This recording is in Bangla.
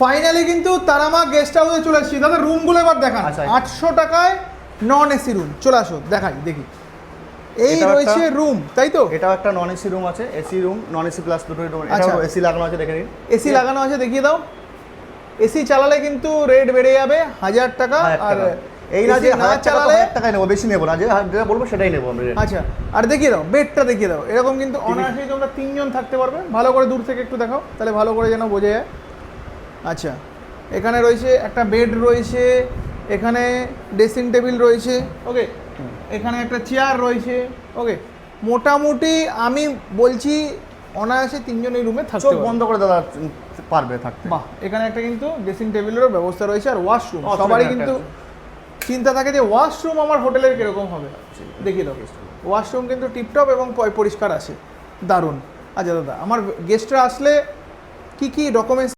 ফাইনালি কিন্তু তারামা গেস্ট হাউসে চলে এসেছি দাদা রুমগুলো এবার দেখান। আচ্ছা। আটশো টাকায় নন এসি রুম চলে আসো দেখাই দেখি। এই রয়েছে রুম তাই তো? এটাও একটা নন এসি রুম আছে AC room non AC plus দুটোই রুম আচ্ছা। এটাও এসি লাগানো আছে দেখে নিন। এসি লাগানো আছে দেখিয়ে দাও। এসি চালালে কিন্তু রেট বেড়ে যাবে হাজার টাকা আর এই না যে হাজার চালালে টাকায় নেব বেশি নেব না। যে যেটা বলব সেটাই নেব আমরা। আচ্ছা আর দেখিয়ে দাও বেডটা দেখিয়ে দাও। এরকম কিন্তু অনায়াসেই তোমরা তিনজন থাকতে পারবে। ভালো করে দূর থেকে একটু দেখাও তাহলে ভালো করে যেন বোঝা যায়। আচ্ছা। এখানে রয়েছে একটা বেড রয়েছে এখানে ড্রেসিং টেবিল রয়েছে ওকে এখানে একটা চেয়ার রয়েছে ওকে মোটামুটি আমি বলছি অনায়াসে তিনজন এই রুমে থাকতে বন্ধ করে দাদা পারবে থাকতে। বাহ এখানে একটা কিন্তু ড্রেসিং টেবিলেরও ব্যবস্থা রয়েছে আর ওয়াশরুম সবারই কিন্তু চিন্তা থাকে যে ওয়াশরুম আমার হোটেলের কীরকম হবে? দেখিয়ে দাও। ওয়াশরুম কিন্তু টিপটপ এবং পরিষ্কার আছে। দারুণ। আচ্ছা দাদা আমার গেস্টরা আসলে কি কি ডকুমেন্টস